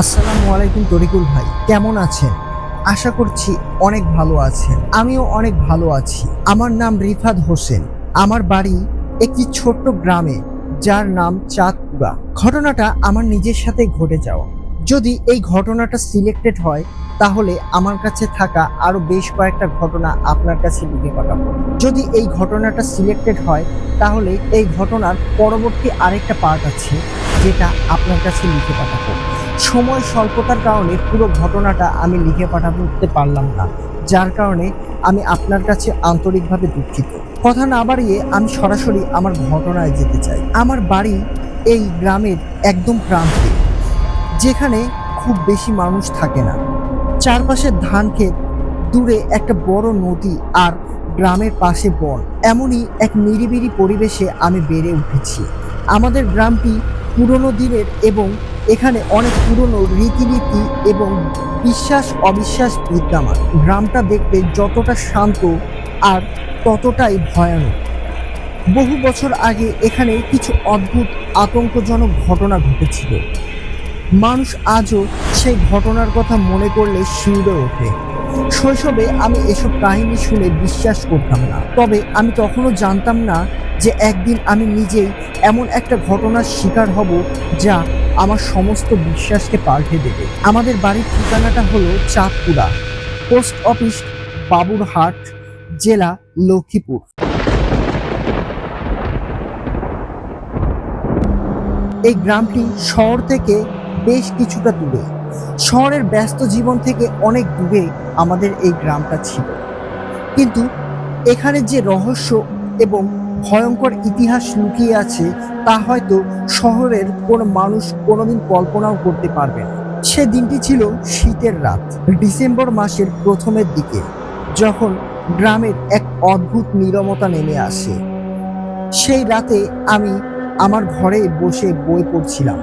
আসসালামু আলাইকুম তরিকুল ভাই, কেমন আছেন? আশা করছি অনেক ভালো আছেন। আমিও অনেক ভালো আছি। আমার নাম রিফাত হোসেন। আমার বাড়ি একটি ছোট্ট গ্রামে, যার নাম চাঁদপুরা। ঘটনাটা আমার নিজের সাথে ঘটে যাওয়া। যদি এই ঘটনাটা সিলেক্টেড হয়, তাহলে আমার কাছে থাকা আরও বেশ কয়েকটা ঘটনা আপনার কাছে লিখে পাঠাবো। যদি এই ঘটনাটা সিলেক্টেড হয়, তাহলে এই ঘটনার পরবর্তী আরেকটা পার্ট আছে, যেটা আপনার কাছে লিখে পাঠাবো। সময় স্বল্পতার কারণে পুরো ঘটনাটা আমি লিখে পাঠাতে পারলাম না, যার কারণে আমি আপনার কাছে আন্তরিকভাবে দুঃখিত। কথা না বাড়িয়ে আমি সরাসরি আমার ঘটনায় যেতে চাই। আমার বাড়ি এই গ্রামের একদম প্রান্তে, যেখানে খুব বেশি মানুষ থাকে না। চারপাশে ধান ক্ষেত দূরে একটা বড় নদী আর গ্রামের পাশে বন। এমনই এক নিরিবিলি পরিবেশে আমি বেড়ে উঠেছি। আমাদের গ্রামটি পুরনো দিনের এবং এখানে অনেক পুরনো রীতিনীতি এবং বিশ্বাস অবিশ্বাস বিদ্যমান। গ্রামটা দেখতে যতটা শান্ত আর ততটাই ভয়ানক। বহু বছর আগে এখানে কিছু অদ্ভুত, আতঙ্কজনক ঘটনা ঘটেছিল। মানুষ আজও সেই ঘটনার কথা মনে করলে শিউরে ওঠে। শৈশবে আমি এসব কাহিনী শুনে বিশ্বাস করতাম না। তবে আমি তখনও জানতাম না যে একদিন আমি নিজেই এমন একটা ঘটনার শিকার হব যা আমার সমস্ত বিশ্বাসকে পাল্টে দেবে। আমাদের বাড়ির ঠিকানাটা হলো চাঁদপুরা, পোস্ট অফিস, বাবুরহাট, জেলা লক্ষ্মীপুর। এই গ্রামটি শহর থেকে বেশ কিছুটা দূরে। শহরের ব্যস্ত জীবন থেকে অনেক দূরে আমাদের এই গ্রামটা ছিল। কিন্তু এখানে যে রহস্য এবং ভয়ঙ্কর ইতিহাস লুকিয়ে আছে তা হয়তো শহরের কোনো মানুষ কোনোদিন কল্পনাও করতে পারবে না। সে দিনটি ছিল শীতের রাত, ডিসেম্বর মাসের প্রথমের দিকে, যখন গ্রামের এক অদ্ভুত নীরবতা নেমে আসে। সেই রাতে আমি আমার ঘরে বসে বই পড়ছিলাম।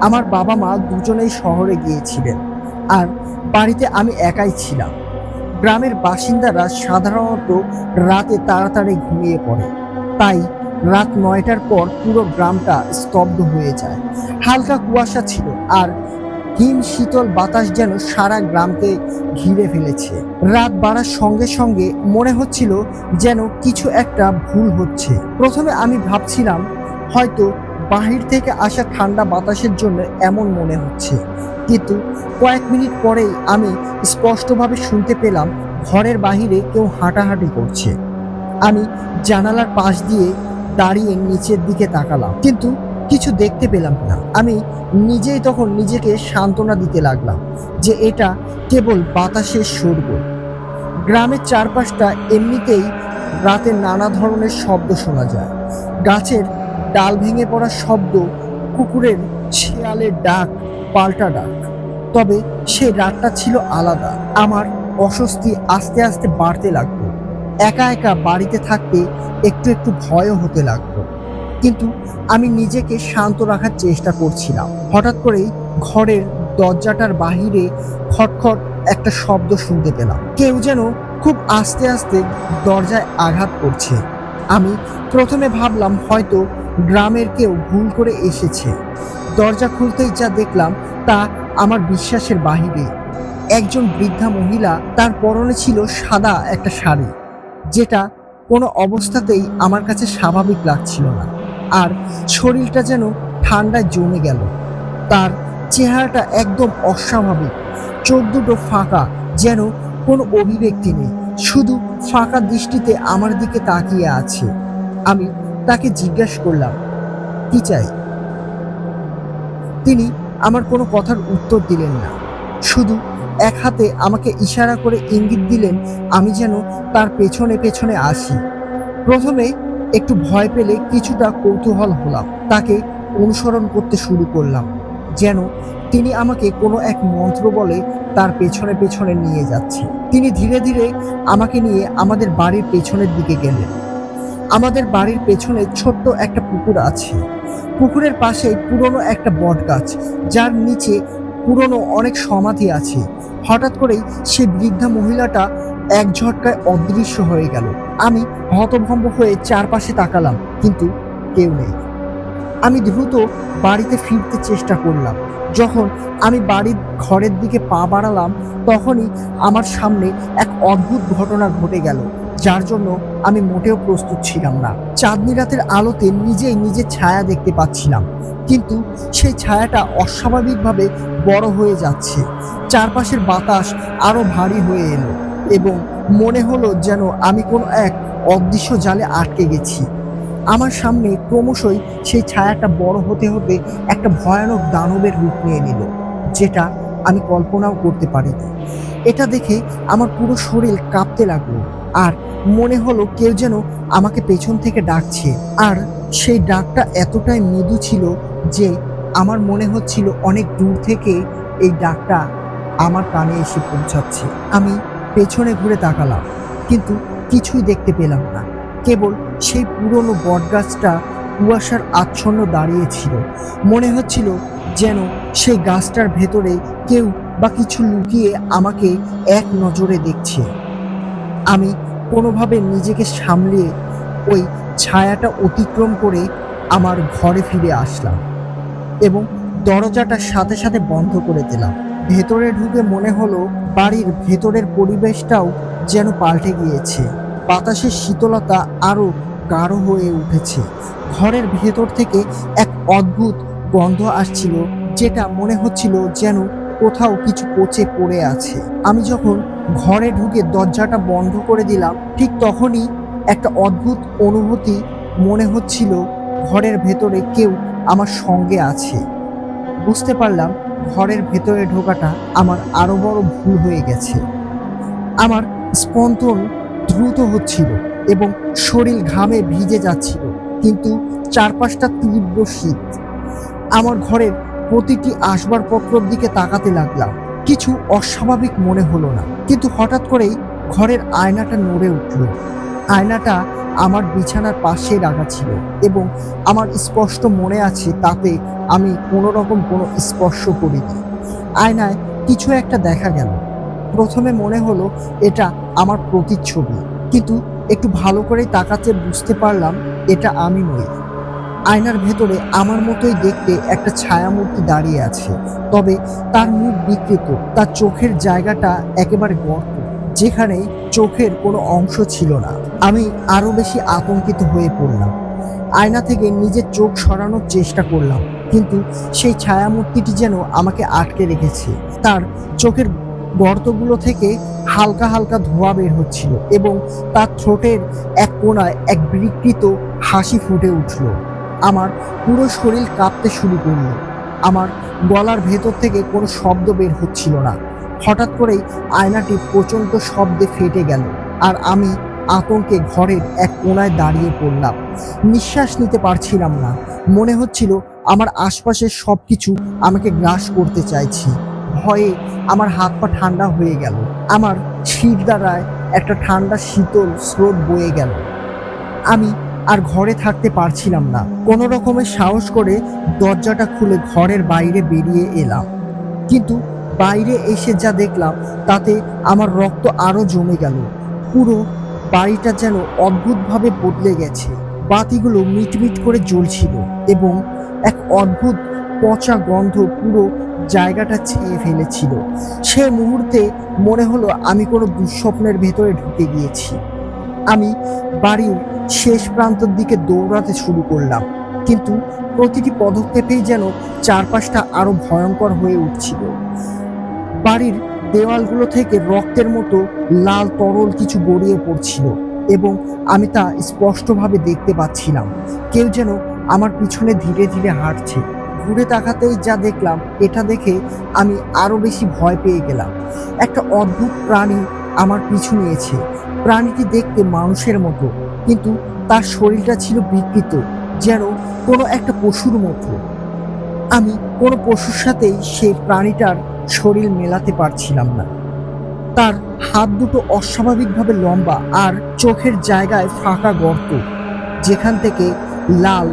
আমার বাবা মা দুজনেই শহরে গিয়েছিলেন আর বাড়িতে আমি একাই ছিলাম। গ্রামের বাসিন্দারা সাধারণত রাতে তাড়াতাড়ি ঘুমিয়ে পড়ে। তাই রাত নয়টার পর পুরো গ্রামটা স্তব্ধ হয়ে যায়। হালকা কুয়াশা ছিল আর হিম শীতল বাতাস যেন সারা গ্রামকে ঘিরে ফেলেছে। রাত বাড়ার সঙ্গে সঙ্গে মনে হচ্ছিল যেন কিছু একটা ভুল হচ্ছে। প্রথমে আমি ভাবছিলাম, হয়তো বাহির থেকে আসা ঠান্ডা বাতাসের জন্য এমন মনে হচ্ছে। কিন্তু কয়েক মিনিট পরেই আমি স্পষ্টভাবে শুনতে পেলাম, ঘরের বাহিরে কেউ হাঁটাহাঁটি করছে। আমি জানালার পাশ দিয়ে দাঁড়িয়ে নিচের দিকে তাকালাম। কিন্তু কিছু দেখতে পেলাম না। আমি নিজেই তখন নিজেকে সান্ত্বনা দিতে লাগলাম যে এটা কেবল বাতাসের শোরগোল গ্রামের চারপাশটা এমনিতেই রাতে নানা ধরনের শব্দ শোনা যায়। গাছের ডাল ভেঙে পড়ার শব্দ, কুকুরের শেয়ালের ডাক, পাল্টা ডাক। তবে সে রাতটা ছিল আলাদা। আমার অস্বস্তি আস্তে আস্তে বাড়তে লাগল। একা একা বাড়িতে থাকতে একটু একটু ভয়ও হতে লাগল। কিন্তু আমি নিজেকে শান্ত রাখার চেষ্টা করছিলাম। হঠাৎ করেই ঘরের দরজাটার বাহিরে খটখট একটা শব্দ শুনতে পেলাম। কেউ যেন খুব আস্তে আস্তে দরজায় আঘাত করছে। আমি প্রথমে ভাবলাম হয়তো গ্রামের কেউ ভুল করে এসেছে। দরজা খুলতেই যা দেখলাম তা আমার বিশ্বাসের বাহিরে। একজন বৃদ্ধা মহিলা তার পরনে ছিল সাদা একটা শাড়ি। যেটা কোনো অবস্থাতেই আমার কাছে স্বাভাবিক লাগছিল না। আর শরীরটা যেন ঠান্ডায় জমে গেল। তার চেহারাটা একদম অস্বাভাবিক। চোখ দুটো ফাঁকা, যেন কোনো অভিব্যক্তি নেই। শুধু ফাঁকা দৃষ্টিতে আমার দিকে তাকিয়ে আছে। আমি তাকে জিজ্ঞেস করলাম, কি চাই? তিনি আমার কোনো কথার উত্তর দিলেন না। শুধু এক হাতে আমাকে ইশারা করে ইঙ্গিত দিলেন, আমি যেন তার পেছনে পেছনে আসি। প্রথমে একটু ভয় পেলে কিছুটা কৌতূহল হলাম, তাকে অনুসরণ করতে শুরু করলাম, যেন তিনি আমাকে কোনো এক মন্ত্র বলে তার পেছনে পেছনে নিয়ে যাচ্ছে। তিনি ধীরে ধীরে আমাকে নিয়ে আমাদের বাড়ির পেছনের দিকে গেলেন। আমাদের বাড়ির পেছনে ছোট্ট একটা পুকুর আছে। পুকুরের পাশে পুরনো একটা বট গাছ যার নিচে পুরনো অনেক সমাধি আছে। হঠাৎ করেই সেই বৃদ্ধা মহিলাটা এক ঝটকায় অদৃশ্য হয়ে গেল। আমি হতভম্ব হয়ে চারপাশে তাকালাম, কিন্তু কেউ নেই। আমি দ্রুত বাড়িতে ফিরতে চেষ্টা করলাম। যখন আমি বাড়ির ঘরের দিকে পা বাড়ালাম, তখনই আমার সামনে এক অদ্ভুত ঘটনা ঘটে গেল। যার জন্য আমি মোটেও প্রস্তুত ছিলাম না। চাঁদনি রাতের আলোতে নিজেই নিজের ছায়া দেখতে পাচ্ছিলাম। কিন্তু সেই ছায়াটা অস্বাভাবিকভাবে বড় হয়ে যাচ্ছে। চারপাশের বাতাস আরও ভারী হয়ে এলো এবং মনে হলো যেন আমি কোনো এক অদৃশ্য জালে আটকে গেছি। আমার সামনে ক্রমশই সেই ছায়াটা বড় হতে হতে একটা ভয়ানক দানবের রূপ নিয়ে নিল, যেটা আমি কল্পনাও করতে পারিনি। এটা দেখে আমার পুরো শরীর কাঁপতে লাগল। আর মনে হলো কেউ যেন আমাকে পেছন থেকে ডাকছে। আর সেই ডাকটা এতটাই মৃদু ছিল যে আমার মনে হচ্ছিল অনেক দূর থেকে এই ডাকটা আমার কানে এসে পৌঁছাচ্ছে। আমি পেছনে ঘুরে তাকালাম, কিন্তু কিছুই দেখতে পেলাম না। কেবল সেই পুরনো বটগাছটা কুয়াশার আচ্ছন্ন দাঁড়িয়েছিল মনে হচ্ছিল যেন সেই গাছটার ভেতরে কেউ বা কিছু লুকিয়ে আমাকে এক নজরে দেখছে। আমি কোনোভাবে নিজেকে সামলিয়ে ওই ছায়াটা অতিক্রম করে আমার ঘরে ফিরে আসলাম এবং দরজাটার সাথে সাথে বন্ধ করে দিলাম। ভেতরে ঢুকে মনে হলো বাড়ির ভেতরের পরিবেশটাও যেন পাল্টে গিয়েছে। বাতাসের শীতলতা আরও গাঢ় হয়ে উঠেছে। ঘরের ভেতর থেকে এক অদ্ভুত গন্ধ আসছিল, যেটা মনে হচ্ছিল যেন কোথাও কিছু পচে পড়ে আছে। আমি যখন ঘরে ঢুকে দরজাটা বন্ধ করে দিলাম, ঠিক তখনই একটা অদ্ভুত অনুভূতি মনে হচ্ছিল ঘরের ভেতরে কেউ আমার সঙ্গে আছে। বুঝতে পারলাম ঘরের ভেতরে ঢোকাটা আমার আরও বড় ভুল হয়ে গেছে। আমার স্পন্দন দ্রুত হচ্ছিল এবং শরীর ঘামে ভিজে যাচ্ছিল, কিন্তু চারপাশটা তীব্র শীত। আমার ঘরের প্রতিটি আসবাবপত্রর দিকে তাকাতে লাগলাম। কিছু অস্বাভাবিক মনে হলো না। কিন্তু হঠাৎ করেই ঘরের আয়নাটা নড়ে উঠল। আয়নাটা আমার বিছানার পাশে রাখা ছিল এবং আমার স্পষ্ট মনে আছে তাতে আমি কোনো রকম কোনো স্পর্শ করিনি। আয়নায় কিছু একটা দেখা গেল। প্রথমে মনে হলো এটা আমার প্রতিচ্ছবি। কিন্তু একটু ভালো করে তাকাতে বুঝতে পারলাম এটা আমি নই। আয়নার ভেতরে আমার মতোই দেখতে একটা ছায়ামূর্তি দাঁড়িয়ে আছে। তবে তার মুখ বিকৃত, তার চোখের জায়গাটা একেবারে গর্ত যেখানে চোখের কোনো অংশ ছিল না। আমি আরও বেশি আতঙ্কিত হয়ে পড়লাম। আয়না থেকে নিজের চোখ সরানোর চেষ্টা করলাম, কিন্তু সেই ছায়ামূর্তিটি যেন আমাকে আটকে রেখেছে। তার চোখের গর্তগুলো থেকে হালকা হালকা ধোঁয়া বের হচ্ছিল এবং তার থ্রোটের এক কোণায় এক বিকৃত হাসি ফুটে উঠল। আমার পুরো শরীর কাঁপতে শুরু করল। আমার গলার ভেতর থেকে কোনো শব্দ বের হচ্ছিল না। হঠাৎ করেই আয়নাটি প্রচণ্ড শব্দে ফেটে গেল আর আমি আতঙ্কে ঘরের এক কোণায় দাঁড়িয়ে পড়লাম। নিঃশ্বাস নিতে পারছিলাম না। মনে হচ্ছিল আমার আশপাশের সব কিছু আমাকে গ্রাস করতে চাইছি। ভয়ে আমার হাত পা ঠান্ডা হয়ে গেল। আমার শির দ্বারায় একটা ঠান্ডা শীতল স্রোত বয়ে গেল। আমি আর ঘরে থাকতে পারছিলাম না। কোনো রকমের সাহস করে দরজাটা খুলে ঘরের বাইরে বেরিয়ে এলাম। কিন্তু বাইরে এসে যা দেখলাম, তাতে আমার রক্ত আরও জমে গেল। পুরো বাড়িটা যেন অদ্ভুতভাবে বদলে গেছে। বাতিগুলো মিটমিট করে জ্বলছিল এবং এক অদ্ভুত পচা গন্ধ পুরো জায়গাটা ছেয়ে ফেলেছিল। সে মুহূর্তে মনে হলো আমি কোনো দুঃস্বপ্নের ভেতরে ঢুকে গিয়েছি। আমি বাড়ির শেষ প্রান্তের দিকে দৌড়াতে শুরু করলাম। কিন্তু প্রতিটি পদক্ষেপেই যেন চারপাশটা আরও ভয়ঙ্কর হয়ে উঠছিল। বাড়ির দেওয়ালগুলো থেকে রক্তের মতো লাল তরল কিছু গড়িয়ে পড়ছিল এবং আমি তা স্পষ্টভাবে দেখতে পাচ্ছিলাম। কেউ যেন আমার পিছনে ধীরে ধীরে হাঁটছে। ঘুরে তাকাতেই যা দেখলাম, এটা দেখে আমি আরও বেশি ভয় পেয়ে গেলাম। একটা অদ্ভুত প্রাণী আমার পিছু নিয়েছে। প্রাণীটি দেখতে মানুষের মতো, কিন্তু তার শরীরটা ছিল বিকৃত, যেন কোনো একটা পশুর মতো। আমি কোনো পশুর সাথেই সেই প্রাণীটার শরীর মেলাতে পারছিলাম না। তার হাত দুটো অস্বাভাবিকভাবে লম্বা আর চোখের জায়গায় ফাঁকা গর্ত, যেখান থেকে লাল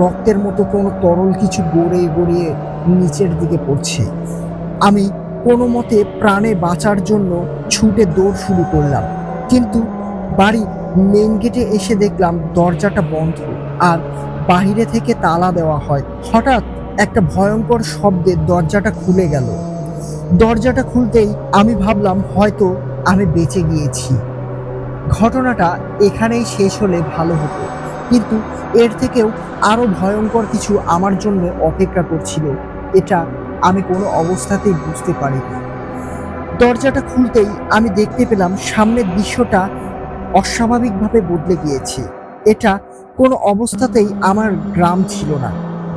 রক্তের মতো কোনো তরল কিছু গড়িয়ে গড়িয়ে নিচের দিকে পড়ছে। আমি কোনো মতে প্রাণে বাঁচার জন্য ছুটে দৌড় শুরু করলাম। কিন্তু বাড়ির মেন গেটে এসে দেখলাম দরজাটা বন্ধ আর বাহিরে থেকে তালা দেওয়া হয়। হঠাৎ একটা ভয়ঙ্কর শব্দে দরজাটা খুলে গেল। দরজাটা খুলতেই আমি ভাবলাম, হয়তো আমি বেঁচে গিয়েছি। ঘটনাটা এখানেই শেষ হলে ভালো হতো। কিন্তু এর থেকেও আরও ভয়ঙ্কর কিছু আমার জন্য অপেক্ষা করছিল। এটা আমি কোনো অবস্থাতেই বুঝতে পারিনি। দরজাটা খুলতেই আমি দেখতে পেলাম সামনের দৃশ্যটা অস্বাভাবিকভাবে বদলে গিয়েছে। এটা কোনো অবস্থাতেই আমার গ্রাম ছিল না।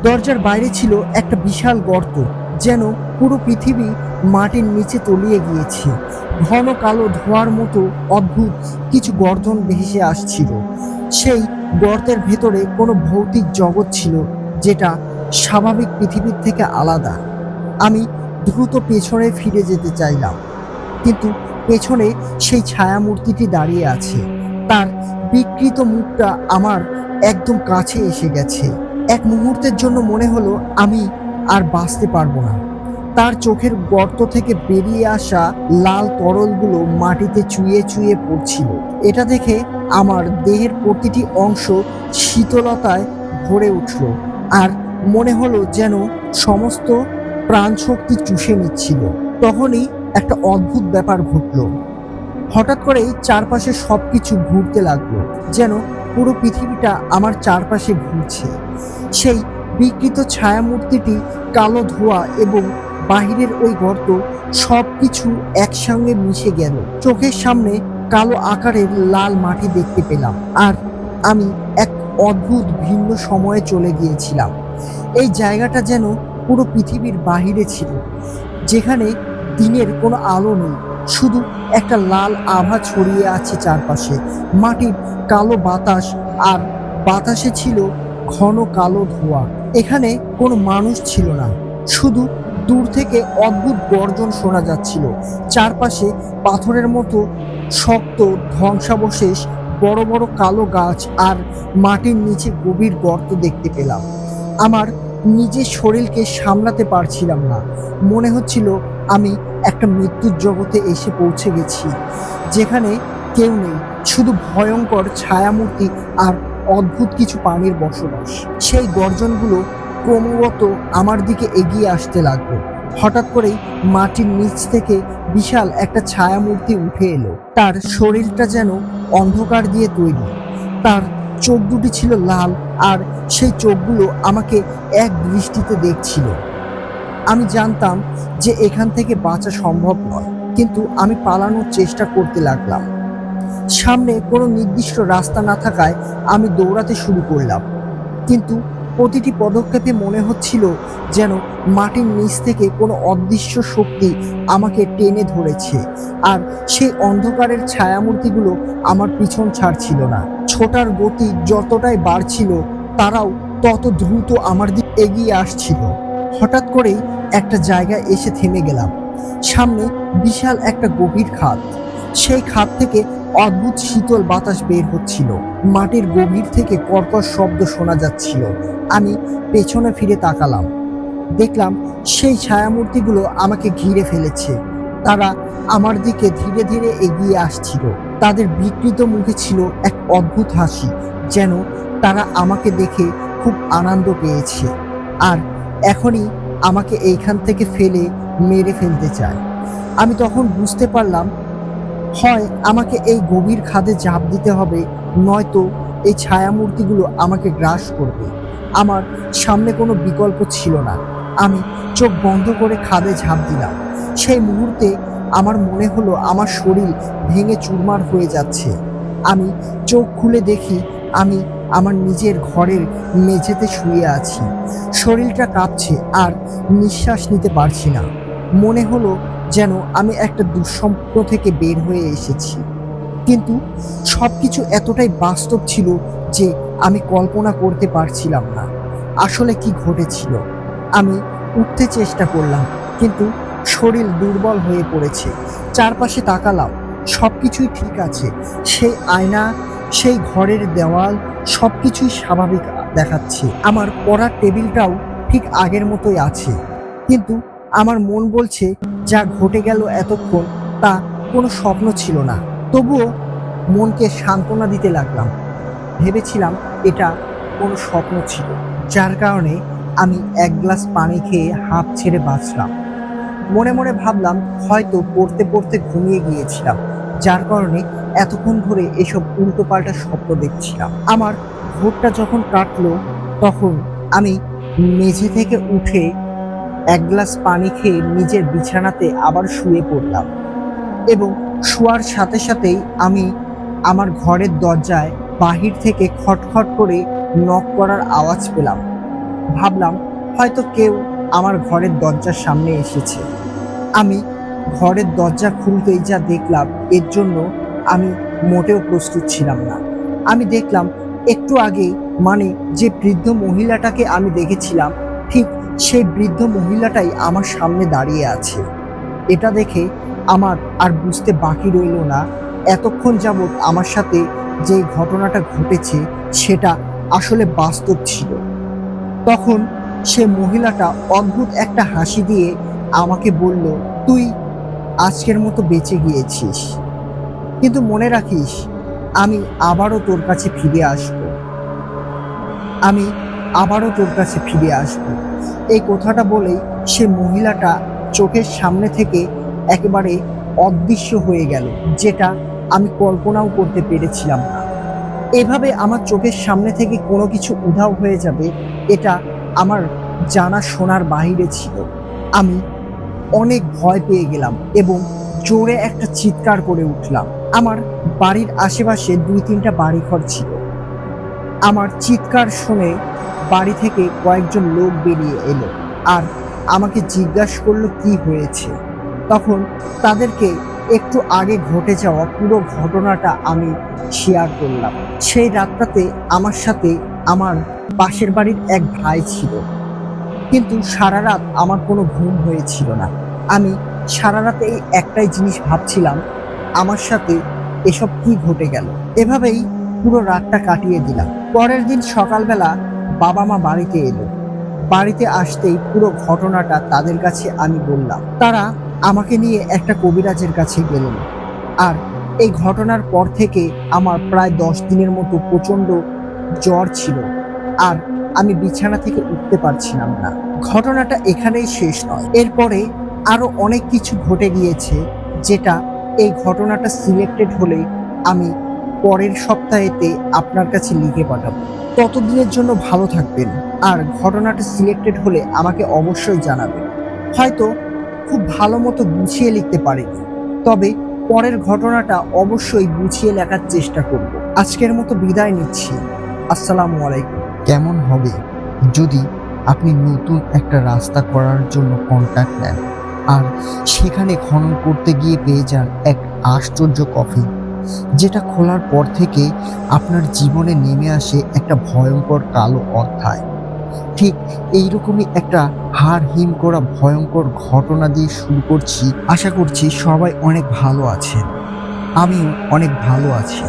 দরজার বাইরে ছিল একটা বিশাল গর্ত, যেন পুরো পৃথিবী মাটির নিচে তলিয়ে গিয়েছে। ঘন কালো ধোয়ার মতো অদ্ভুত কিছু গর্জন ভেসে আসছিল। সেই গর্তের ভেতরে কোনো ভৌতিক জগৎ ছিল, যেটা স্বাভাবিক পৃথিবীর থেকে আলাদা। আমি দ্রুত পেছনে ফিরে যেতে চাইলাম। কিন্তু পেছনে সেই ছায়ামূর্তিটি দাঁড়িয়ে আছে। তার বিকৃত মুখটা আমার একদম কাছে এসে গেছে। এক মুহূর্তের জন্য মনে হলো আমি আর বাঁচতে পারব না। তার চোখের গর্ত থেকে বেরিয়ে আসা লাল তরলগুলো মাটিতে চুইয়ে চুইয়ে পড়ছিল। এটা দেখে আমার দেহের প্রতিটি অংশ শীতলতায় ভরে উঠল আর মনে হলো যেন সমস্ত প্রাণশক্তি চুষে নিচ্ছিল। তখনই একটা অদ্ভুত ব্যাপার ঘটলো। হঠাৎ করেই চারপাশে সব কিছু ঘুরতে লাগল, যেন পুরো পৃথিবীটা আমার চারপাশে ঘুরছে। সেই বিকৃত ছায়ামূর্তিটি, কালো ধোঁয়া এবং বাহিরের ওই গর্ত সব কিছু একসঙ্গে মিশে গেল। চোখের সামনে কালো আকারের লাল মাটি দেখতে পেলাম আর আমি এক অদ্ভুত ভিন্ন সময়ে চলে গিয়েছিলাম। এই জায়গাটা যেন পুরো পৃথিবীর বাহিরে ছিল, যেখানে দিনের কোনো আলো নেই। শুধু একটা লাল আভা ছড়িয়ে আছে চারপাশে। মাটির কালো বাতাস আর বাতাসে ছিল ঘন কালো ধোঁয়া। এখানে কোনো মানুষ ছিল না। শুধু দূর থেকে অদ্ভুত গর্জন শোনা যাচ্ছিল। চারপাশে পাথরের মতো শক্ত ধ্বংসাবশেষ, বড় বড় কালো গাছ আর মাটির নিচে গভীর গর্ত দেখতে পেলাম। আমার নিজের শরীরকে সামলাতে পারছিলাম না। মনে হচ্ছিল আমি একটা মৃত্যুর জগতে এসে পৌঁছে গেছি, যেখানে কেউ নেই, শুধু ভয়ঙ্কর ছায়ামূর্তি আর অদ্ভুত কিছু পানির বসবাস। সেই গর্জনগুলো ক্রমাগত আমার দিকে এগিয়ে আসতে লাগল। হঠাৎ করেই মাটির নিচ থেকে বিশাল একটা ছায়ামূর্তি উঠে এলো। তার শরীরটা যেন অন্ধকার দিয়ে তৈরি। তার চোখ দুটি ছিল লাল আর সেই চোখগুলো আমাকে এক দৃষ্টিতে দেখছিল। আমি জানতাম যে এখান থেকে বাঁচা সম্ভব নয়, কিন্তু আমি পালানোর চেষ্টা করতে লাগলাম। সামনে কোনো নির্দিষ্ট রাস্তা না থাকায় আমি দৌড়াতে শুরু করলাম। কিন্তু প্রতিটি পদক্ষেপে মনে হচ্ছিল যেন মাটির নিচ থেকে কোনো অদৃশ্য শক্তি আমাকে টেনে ধরেছে, আর সেই অন্ধকারের ছায়ামূর্তিগুলো আমার পিছন ছাড়ছিল না। ছোটার গতি যতটাই বাড়ছিল, তারাও তত দ্রুত আমার দিকে এগিয়ে আসছিল। হঠাৎ করেই একটা জায়গায় এসে থেমে গেলাম। সামনে বিশাল একটা গভীর খাত সেই খাত থেকে অদ্ভুত শীতল বাতাস বের হচ্ছিল। মাটির গভীর থেকে কর্কশ শব্দ শোনা যাচ্ছিল। আমি পেছনে ফিরে তাকালাম। দেখলাম সেই ছায়ামূর্তিগুলো আমাকে ঘিরে ফেলেছে। তারা আমার দিকে ধীরে ধীরে এগিয়ে আসছিল। তাদের বিকৃত মুখে ছিল এক অদ্ভুত হাসি, যেন তারা আমাকে দেখে খুব আনন্দ পেয়েছে। আর এখনই আমাকে এইখান থেকে ফেলে মেরে ফেলতে চায়। আমি তখন বুঝতে পারলাম, হয় আমাকে এই গভীর খাদে ঝাঁপ দিতে হবে, নয়তো এই ছায়ামূর্তিগুলো আমাকে গ্রাস করবে। আমার সামনে কোনো বিকল্প ছিল না। আমি চোখ বন্ধ করে খাদে ঝাঁপ দিলাম। সেই মুহূর্তে আমার মনে হলো আমার শরীর ভেঙে চুরমার হয়ে যাচ্ছে। আমি চোখ খুলে দেখি আমি আমার নিজের ঘরের মেঝেতে শুয়ে আছি। শরীরটা কাঁপছে আর নিঃশ্বাস নিতে পারছি না। মনে হলো যেন আমি একটা দুঃস্বপ্ন থেকে বের হয়ে এসেছি। কিন্তু সব কিছু এতটাই বাস্তব ছিল যে আমি কল্পনা করতে পারছিলাম না। আসলে কি ঘটেছিল? আমি উঠতে চেষ্টা করলাম, কিন্তু শরীর দুর্বল হয়ে পড়েছে। চারপাশে তাকালাম সব কিছুই ঠিক আছে। সেই আয়না, সেই ঘরের দেওয়াল সব কিছুই স্বাভাবিক দেখাচ্ছে। আমার পড়ার টেবিলটাও ঠিক আগের মতোই আছে। কিন্তু আমার মন বলছে, যা ঘটে গেল এতক্ষণ, তা কোনো স্বপ্ন ছিল না। তবুও মনকে সান্ত্বনা দিতে লাগলাম। ভেবেছিলাম এটা কোনো স্বপ্ন ছিল। যার কারণে আমি এক গ্লাস পানি খেয়ে হাঁপ ছেড়ে বাঁচলাম। মনে মনে ভাবলাম, হয়তো পড়তে পড়তে ঘুমিয়ে গিয়েছিলাম। যার কারণে এতক্ষণ ধরে এসব উল্টোপাল্টা স্বপ্ন দেখছিলাম। আমার ভোরটা যখন কাটলো, তখন আমি মেঝে থেকে উঠে এক গ্লাস পানি খেয়ে নিজের বিছানাতে আবার শুয়ে পড়লাম এবং শোয়ার সাথে সাথেই আমি আমার ঘরের দরজায় বাহির থেকে খটখট করে নক করার আওয়াজ পেলাম। ভাবলাম হয়তো কেউ আমার ঘরের দরজার সামনে এসেছে। আমি ঘরের দরজা খুলতেই যা দেখলাম, এর জন্য আমি মোটেও প্রস্তুত ছিলাম না। আমি দেখলাম, একটু আগে মানে যে বৃদ্ধ মহিলাটাকে আমি দেখেছিলাম, ঠিক সেই বৃদ্ধ মহিলাটাই আমার সামনে দাঁড়িয়ে আছে। এটা দেখে আমার আর বুঝতে বাকি রইল না, এতক্ষণ যাবৎ আমার সাথে যে ঘটনাটা ঘটেছে, সেটা আসলে বাস্তব ছিল। তখন সে মহিলাটা অদ্ভুত একটা হাসি দিয়ে আমাকে বলল, তুই আজকের মতো বেঁচে গিয়েছিস। কিন্তু মনে রাখিস, আমি আবারও তোর কাছে ফিরে আসব। আমি আবারও তোর কাছে ফিরে আসব। এই কথাটা বলেই সে মহিলাটা চোখের সামনে থেকে একেবারে অদৃশ্য হয়ে গেল, যেটা আমি কল্পনাও করতে পেরেছিলাম না। এভাবে আমার চোখের সামনে থেকে কোনো কিছু উধাও হয়ে যাবে, এটা আমার জানা শোনার বাহিরে ছিল। আমি অনেক ভয় পেয়ে গেলাম এবং জোরে একটা চিৎকার করে উঠলাম। আমার বাড়ির আশেপাশে দুই তিনটা বাড়িঘর ছিল। আমার চিৎকার শুনে বাড়ি থেকে কয়েকজন লোক বেরিয়ে এলো আর আমাকে জিজ্ঞাসা করল কি হয়েছে। তখন তাদেরকে একটু আগে ঘটে যাওয়া পুরো ঘটনাটা আমি শেয়ার করলাম। সেই রাতটাতে আমার সাথে আমার পাশের বাড়ির এক ভাই ছিল। কিন্তু সারা রাত আমার কোনো ঘুম হয়েছিল না। আমি সারা রাতে এই একটাই জিনিস ভাবছিলাম, আমার সাথে এসব কি ঘটে গেল? এভাবেই পুরো রাতটা কাটিয়ে দিলাম। পরের দিন সকালবেলা বাবা মা বাড়িতে এলো। বাড়িতে আসতেই পুরো ঘটনাটা তাদের কাছে আমি বললাম, তারা আমাকে নিয়ে একটা কবিরাজের কাছে গেলেন আর এই ঘটনার পর থেকে আমার প্রায় দশ দিনের মতো প্রচণ্ড জ্বর ছিল, আর আমি বিছানা থেকে উঠতে পারছিলাম না। ঘটনাটা এখানেই শেষ নয়। এরপরে আরও অনেক কিছু ঘটে গিয়েছে যেটা এই ঘটনাটা সিলেক্টেড হলে আমি পরের সপ্তাহেতে আপনার কাছে লিখে পাঠাবো। ততদিনের জন্য ভালো থাকবেন আর ঘটনাটা সিলেক্টেড হলে আমাকে অবশ্যই জানাবেন। হয়তো খুব ভালো মতো গুছিয়ে লিখতে পারিনি, তবে পরের ঘটনাটা অবশ্যই গুছিয়ে লেখার চেষ্টা করব। আজকের মতো বিদায় নিচ্ছি। আসসালামু আলাইকুম। কেমন হবে যদি আপনি নতুন একটা রাস্তা করার জন্য কন্ট্যাক্ট নেন? আর সেখানে খনন করতে গিয়ে পেয়ে যান এক আশ্চর্য কফি, যেটা খোলার পর থেকে আপনার জীবনে নেমে আসে একটা ভয়ঙ্কর কালো অধ্যায়। ঠিক এইরকমই একটা হাড় হিম করা ভয়ঙ্কর ঘটনা দিয়ে শুরু করছি। আশা করছি সবাই অনেক ভালো আছেন। আমিও অনেক ভালো আছি।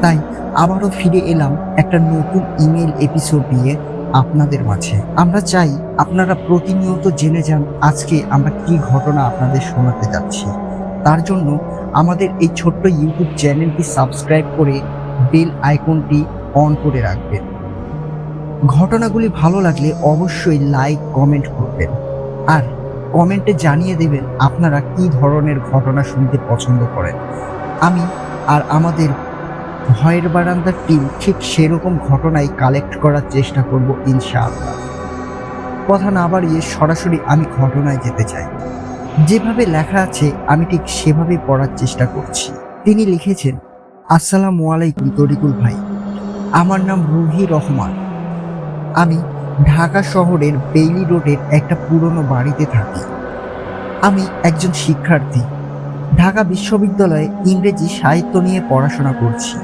তাই আবারও ফিরে এলাম একটা নতুন ইমেল এপিসোড নিয়ে। আপনাদের মাঝে। আমরা চাই আপনারা প্রতিনিয়ত জেনে যান আজকে আমরা কি ঘটনা আপনাদের শোনাতে যাচ্ছি। তার জন্য আমাদের এই ছোট্ট ইউটিউব চ্যানেলটি সাবস্ক্রাইব করে বেল আইকনটি অন করে রাখবেন। ঘটনাগুলি ভালো লাগলে অবশ্যই লাইক, কমেন্ট করবেন। আর কমেন্টে জানিয়ে দেবেন আপনারা কি ধরনের ঘটনা শুনতে পছন্দ করেন। আমি আর আমাদের ভয়ের বারান্দার টিম ঠিক সেরকম ঘটনাই কালেক্ট করার চেষ্টা করব ইনশাআল্লাহ। কথা না বাড়িয়ে সরাসরি আমি ঘটনায় যেতে চাই। যেভাবে লেখা আছে, আমি ঠিক সেভাবে পড়ার চেষ্টা করছি। তিনি লিখেছেন, আসসালামু আলাইকুম তরিকুল ভাই। আমার নাম রুহি রহমান। আমি ঢাকা শহরের বেইলি রোডের একটা পুরনো বাড়িতে থাকি। আমি একজন শিক্ষার্থী। ঢাকা বিশ্ববিদ্যালয়ে ইংরেজি সাহিত্য নিয়ে পড়াশোনা করছি।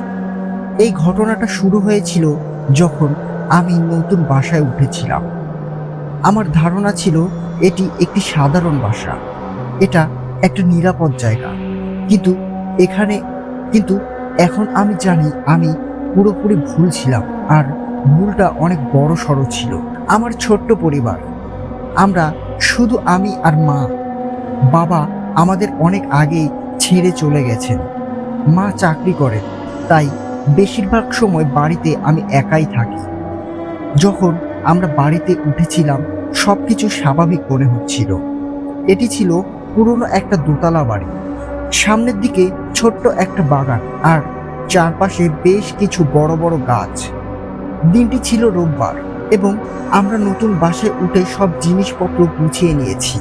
এই ঘটনাটা শুরু হয়েছিল যখন আমি নতুন বাসায় উঠেছিলাম। আমার ধারণা ছিল এটি একটি সাধারণ বাসা। এটা একটা নিরাপদ জায়গা। কিন্তু এখানে, কিন্তু এখন আমি জানি আমি পুরোপুরি ভুল ছিলাম আর ভুলটা অনেক বড় সড়ো ছিল। আমার ছোট্ট পরিবার, আমরা শুধু আমি আর মা। বাবা আমাদের অনেক আগেই ছেড়ে চলে গেছেন। মা চাকরি করেন, তাই বেশিরভাগ সময় বাড়িতে আমি একাই থাকি। যখন আমরা বাড়িতে উঠেছিলাম সব কিছু স্বাভাবিক মনে হচ্ছিল। এটি ছিল পুরনো একটা দোতলা বাড়ি, সামনের দিকে ছোট্ট একটা বাগান আর চারপাশে বেশ কিছু বড় বড় গাছ। দিনটি ছিল রোববার এবং আমরা নতুন বাসায় উঠে সব জিনিসপত্র গুছিয়ে নিয়েছি।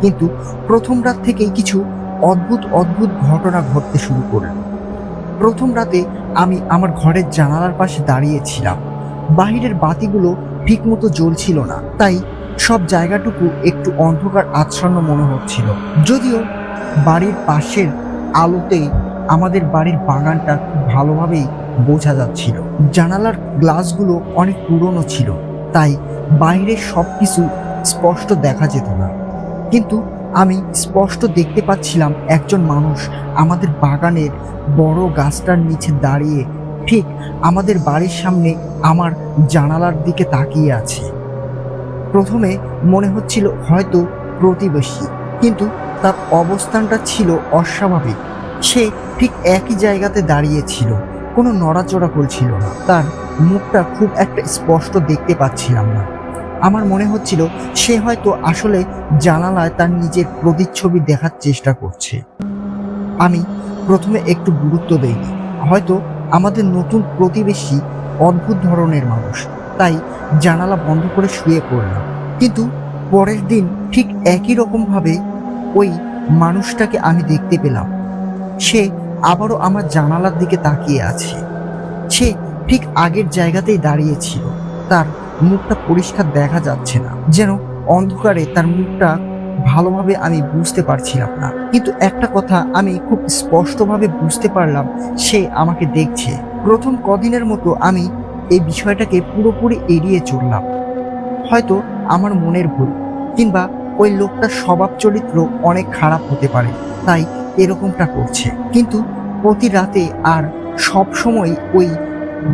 কিন্তু প্রথম রাত থেকেই কিছু অদ্ভুত অদ্ভুত ঘটনা ঘটতে শুরু করল। প্রথম রাতে আমি আমার ঘরের জানালার পাশে দাঁড়িয়েছিলাম। বাহিরের বাতিগুলো ঠিকমতো জ্বলছিল না, তাই সব জায়গাটুকু একটু অন্ধকার আচ্ছন্ন মনে হচ্ছিল। যদিও বাড়ির পাশের আলোতে আমাদের বাড়ির বাগানটা খুব ভালোভাবেই বোঝা যাচ্ছিল। জানালার গ্লাসগুলো অনেক পুরনো ছিল, তাই বাইরের সব কিছু স্পষ্ট দেখা যেত না। কিন্তু আমি স্পষ্ট দেখতে পাচ্ছিলাম একজন মানুষ আমাদের বাগানের বড় গাছটার নিচে দাঁড়িয়ে, ঠিক আমাদের বাড়ির সামনে আমার জানালার দিকে তাকিয়ে আছে। প্রথমে মনে হচ্ছিল হয়তো প্রতিবেশী, কিন্তু তার অবস্থানটা ছিল অস্বাভাবিক। সে ঠিক একই জায়গাতে দাঁড়িয়েছিল, কোনো নড়াচড়া করছিল না। তার মুখটা খুব একটা স্পষ্ট দেখতে পাচ্ছিলাম না। আমার মনে হচ্ছিল সে হয়তো আসলে জানালায় তার নিজের প্রতিচ্ছবি দেখার চেষ্টা করছে। আমি প্রথমে একটু গুরুত্ব দেইনি। হয়তো আমাদের নতুন প্রতিবেশী অদ্ভুত ধরনের মানুষ, তাই জানালা বন্ধ করে শুয়ে পড়লাম। কিন্তু পরের দিন ঠিক একই রকমভাবে ওই মানুষটাকে আমি দেখতে পেলাম। সে আবারও আমার জানালার দিকে তাকিয়ে আছে। সে ঠিক আগের জায়গাতেই দাঁড়িয়েছিল তার মুখটা পরিষ্কার দেখা যাচ্ছে না। যেন অন্ধকারে তার মুখটা ভালোভাবে আমি বুঝতে পারছিলাম না। কিন্তু একটা কথা আমি খুব স্পষ্টভাবে বুঝতে পারলাম, সে আমাকে দেখছে। প্রথম কদিনের মতো আমি এই বিষয়টাকে পুরোপুরি এড়িয়ে চললাম। হয়তো আমার মনের ভুল, কিংবা ওই লোকটার স্বভাব চরিত্র অনেক খারাপ হতে পারে, তাই এরকমটা করছে। কিন্তু প্রতি রাতে আর সব সময় ওই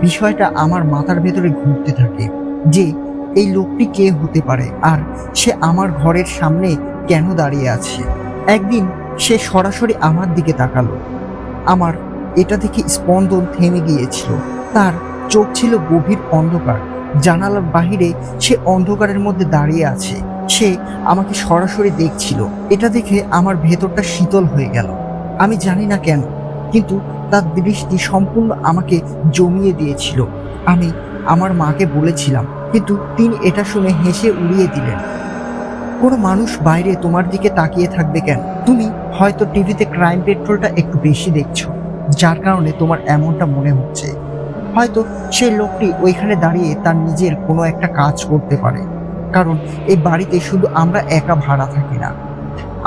বিষয়টা আমার মাথার ভেতরে ঘুরতে থাকে। যে এই লোকটি কে হতে পারে আর সে আমার ঘরের সামনে কেন দাঁড়িয়ে আছে? একদিন সে সরাসরি আমার দিকে তাকালো। আমার এটা দেখে স্পন্দন থেমে গিয়েছিল। তার চোখ ছিল গভীর অন্ধকার। জানালার বাহিরে সে অন্ধকারের মধ্যে দাঁড়িয়ে আছে। সে আমাকে সরাসরি দেখছিল। এটা দেখে আমার ভেতরটা শীতল হয়ে গেল। আমি জানি না কেন, কিন্তু তার দৃষ্টি সম্পূর্ণ আমাকে জমিয়ে দিয়েছিল। আমি আমার মাকে বলেছিলাম, কিন্তু তিনি এটা শুনে হেসে উড়িয়ে দিলেন। কোনো মানুষ বাইরে তোমার দিকে তাকিয়ে থাকবে কেন? তুমি হয়তো টিভিতে ক্রাইম পেট্রোলটা একটু বেশি দেখছ, যার কারণে তোমার এমনটা মনে হচ্ছে। হয়তো সেই লোকটি ওইখানে দাঁড়িয়ে তার নিজের কোনো একটা কাজ করতে পারে, কারণ এই বাড়িতে শুধু আমরা একা ভাড়া থাকি না।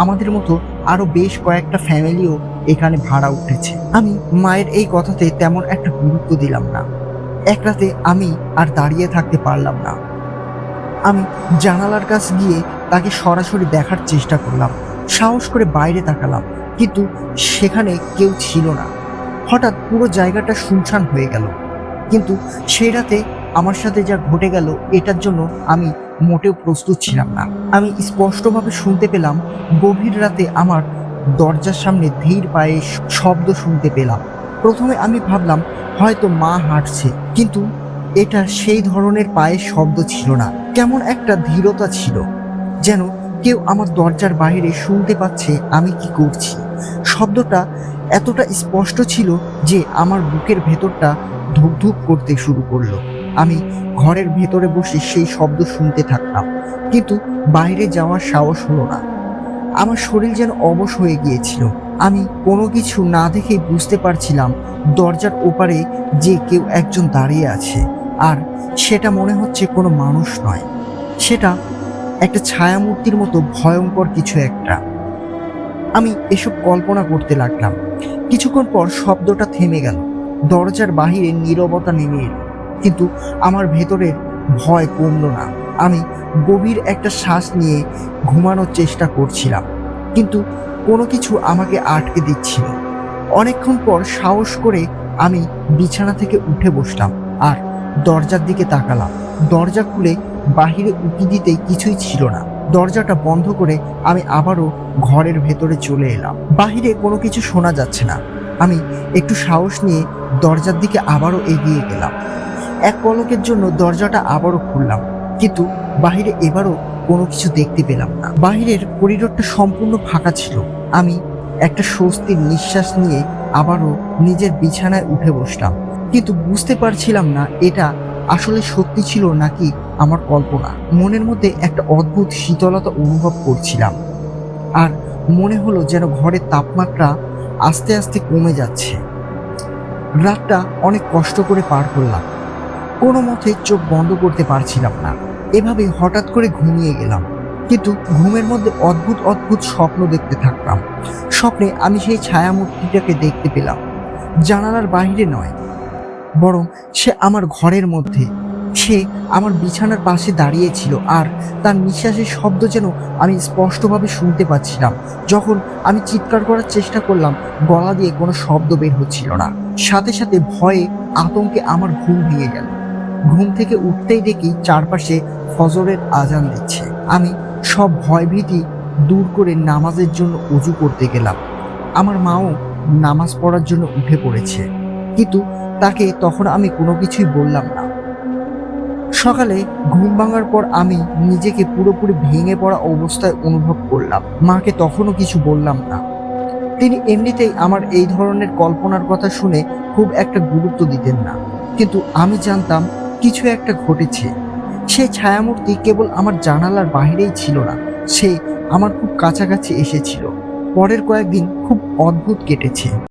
আমাদের মতো আরও বেশ কয়েকটা ফ্যামিলিও এখানে ভাড়া উঠেছে। আমি মায়ের এই কথাতে তেমন একটা গুরুত্ব দিলাম না। এক রাতে আমি আর দাঁড়িয়ে থাকতে পারলাম না। আমি জানালার কাছ গিয়ে তাকে সরাসরি দেখার চেষ্টা করলাম। সাহস করে বাইরে তাকালাম, কিন্তু সেখানে কেউ ছিল না। হঠাৎ পুরো জায়গাটা শুনশান হয়ে গেল। কিন্তু সেই রাতে আমার সাথে যা ঘটে গেল, এটার জন্য আমি মোটেও প্রস্তুত ছিলাম না। আমি স্পষ্টভাবে শুনতে পেলাম, গভীর রাতে আমার দরজার সামনে ধীর পায়ে শব্দ শুনতে পেলাম। প্রথমে আমি ভাবলাম হয়তো মা হাঁটছে, কিন্তু এটা সেই ধরনের পায়ের শব্দ ছিল না। কেমন একটা ধীরতা ছিল, যেন কেউ আমার দরজার বাইরে শুনতে পাচ্ছে আমি কি করছি। শব্দটা এতটা স্পষ্ট ছিল যে আমার বুকের ভেতরটা ধুকধুক করতে শুরু করল। আমি ঘরের ভেতরে বসে সেই শব্দ শুনতে থাকলাম, কিন্তু বাইরে যাওয়ার সাহস হলো না। আমার শরীর যেন অবশ হয়ে গিয়েছিল। আমি কোনো কিছু না দেখেই বুঝতে পারছিলাম দরজার ওপারে যে কেউ একজন দাঁড়িয়ে আছে। আর সেটা মনে হচ্ছে কোনো মানুষ নয়। সেটা একটা ছায়ামূর্তির মতো ভয়ঙ্কর কিছু একটা। আমি এসব কল্পনা করতে লাগলাম। কিছুক্ষণ পর শব্দটা থেমে গেল। দরজার বাহিরে নীরবতা নেমে এলো। কিন্তু আমার ভেতরের ভয় কমলো না। আমি গভীর একটা শ্বাস নিয়ে ঘুমানোর চেষ্টা করছিলাম। কিন্তু কোনো কিছু আমাকে আটকে দিচ্ছিল। অনেকক্ষণ পর সাহস করে আমি বিছানা থেকে উঠে বসলাম আর দরজার দিকে তাকালাম। দরজা খুলে বাহিরে উঁকি দিতেই কিছুই ছিল না। দরজাটা বন্ধ করে আমি আবারও ঘরের ভেতরে চলে এলাম। বাহিরে কোনো কিছু শোনা যাচ্ছে না। আমি একটু সাহস নিয়ে দরজার দিকে আবারও এগিয়ে গেলাম। এক পলকের জন্য দরজাটা আবারও খুললাম। কিন্তু বাহিরে এবারও কোনো কিছু দেখতে পেলাম না। বাহিরের করিডোরটা সম্পূর্ণ ফাঁকা ছিল। আমি একটা স্বস্তির নিঃশ্বাস নিয়ে আবারও নিজের বিছানায় উঠে বসলাম। কিন্তু বুঝতে পারছিলাম না এটা আসলে সত্যি ছিল নাকি আমার কল্পনা। মনের মধ্যে একটা অদ্ভুত শীতলতা অনুভব করছিলাম। আর মনে হলো যেন ঘরের তাপমাত্রা আস্তে আস্তে কমে যাচ্ছে। রাতটা অনেক কষ্ট করে পার করলাম। কোনো মতে চোখ বন্ধ করতে পারছিলাম না। এভাবে হঠাৎ করে ঘুমিয়ে গেলাম। কিন্তু ঘুমের মধ্যে অদ্ভুত অদ্ভুত স্বপ্ন দেখতে থাকলাম স্বপ্নে আমি সেই ছায়ামূর্তিটাকে দেখতে পেলাম। জানালার বাইরে নয়, বরং সে আমার ঘরের মধ্যে। সে আমার বিছানার পাশে দাঁড়িয়েছিল আর তার নিঃশ্বাসের শব্দ যেন আমি স্পষ্টভাবে শুনতে পাচ্ছিলাম। যখন আমি চিৎকার করার চেষ্টা করলাম, গলা দিয়ে কোনো শব্দ বের হচ্ছিল না। সাথে সাথে ভয়ে, আতঙ্কে আমার ঘুম ভেঙে গেল। ঘুম থেকে উঠতেই দেখি চারপাশে ফজরের আজান দিচ্ছে। আমি সব ভয়ভীতি দূর করে নামাজের জন্য উজু করতে গেলাম। আমার মাও নামাজ পড়ার জন্য উঠে পড়েছে। কিন্তু তাকে তখন আমি কোনো কিছুই বললাম না। সকালে ঘুম ভাঙার পর আমি নিজেকে পুরোপুরি ভেঙে পড়া অবস্থায় অনুভব করলাম। মাকে তখনও কিছু বললাম না। তিনি এমনিতেই আমার এই ধরনের কল্পনার কথা শুনে খুব একটা গুরুত্ব দিতেন না। কিন্তু আমি জানতাম কিছু একটা ঘটেছে। সে ছায়ামূর্তি কেবল আমার জানালার বাহিরেই ছিল না, সে আমার খুব কাছাকাছি এসেছিল। পরের কয়েকদিন খুব অদ্ভুত কেটেছে।